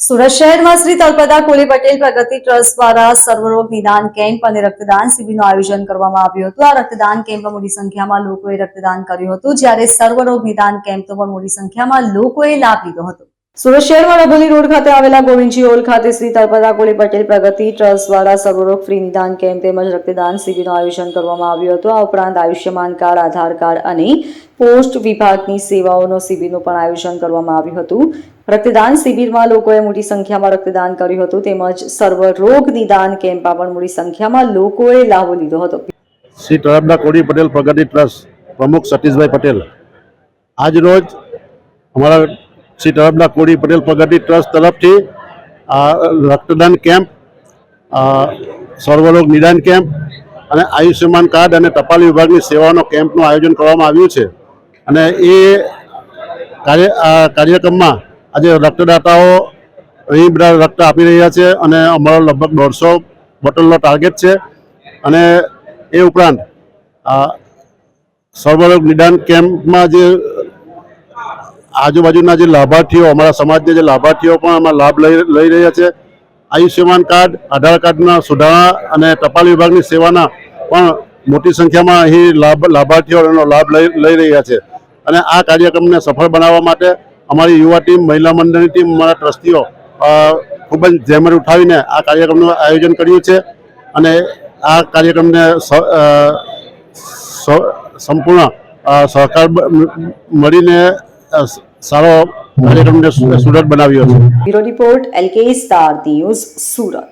સુરત શહેરમાં શ્રી તલપદા કોલી પટેલ પ્રગતિ ટ્રસ્ટ દ્વારા સર્વરોગ નિદાન કેમ્પ અને રક્તદાન શિબિરનું આયોજન કરવામાં આવ્યું હતું. આ રક્તદાન કેમ્પમાં મોટી સંખ્યામાં લોકોએ રક્તદાન કર્યું હતું. જ્યારે સર્વરોગ નિદાન કેમ્પનો પણ મોટી સંખ્યામાં લોકોએ લાભ લીધો હતો. સુરત શહેરમાં રઘોલી રોડ ખાતે આવેલા ગોવિંદજી હોલ ખાતે શ્રી તળપદા કોળી પટેલ પ્રગતિ ટ્રસ્ટ દ્વારા સર્વરોગ ફ્રી નિદાન કેમ્પ તેમજ રક્તદાન શિબિરનું આયોજન કરવામાં આવ્યું હતું. આ ઉપરાંત આયુષ્યમાન કાર્ડ, આધાર કાર્ડ અને પોસ્ટ વિભાગની સેવાઓનો શિબિરનું પણ આયોજન કરવામાં આવ્યું હતું. રક્તદાન શિબિરમાં લોકોએ મોટી સંખ્યામાં રક્તદાન કર્યું હતું તેમજ સર્વરોગ નિદાન કેમ્પમાં પણ મોટી સંખ્યામાં લોકોએ લાભો લીધો હતો. શ્રી તળપદા કોળી પટેલ પ્રગતિ ટ્રસ્ટ પ્રમુખ સતીશભાઈ પટેલ. આજ રોજ અમારા શ્રી તળપદા કોડી પટેલ પ્રગતિ ટ્રસ્ટ તરફથી રક્તદાન કેમ્પ સર્વરોગ નિદાન કેમ્પ અને આયુષ્યમાન કાર્ડ અને ટપાલ વિભાગની સેવાનો કેમ્પનું આયોજન કરવામાં આવ્યું છે. અને એ કાર્ય કાર્યક્રમમાં આજે રક્તદાતાઓ અહીં બધા રક્ત આપી રહ્યા છે અને અમારો લગભગ દોઢસો બોટલનો ટાર્ગેટ છે. અને એ ઉપરાંત સર્વરોગ નિદાન કેમ્પમાં જે આજુબાજુના જે લાભાર્થીઓ, અમારા સમાજના જે લાભાર્થીઓ પણ આમાં લાભ લઈ લઈ રહ્યા છે. આયુષ્યમાન કાર્ડ, આધાર કાર્ડના સુધારણા અને ટપાલ વિભાગની સેવાના પણ મોટી સંખ્યામાં અહીં લાભ લાભાર્થીઓ એનો લાભ લઈ લઈ રહ્યા છે. અને આ કાર્યક્રમને સફળ બનાવવા માટે અમારી યુવા ટીમ, મહિલા મંડળની ટીમ, અમારા ટ્રસ્ટીઓ ખૂબ જ જહેમત ઉઠાવીને આ કાર્યક્રમનું આયોજન કર્યું છે. અને આ કાર્યક્રમને સંપૂર્ણ સહકાર મળીને સારો કાર્યક્રમને સુરત બનાવ્યો છે. Bureau report LK star news Surat.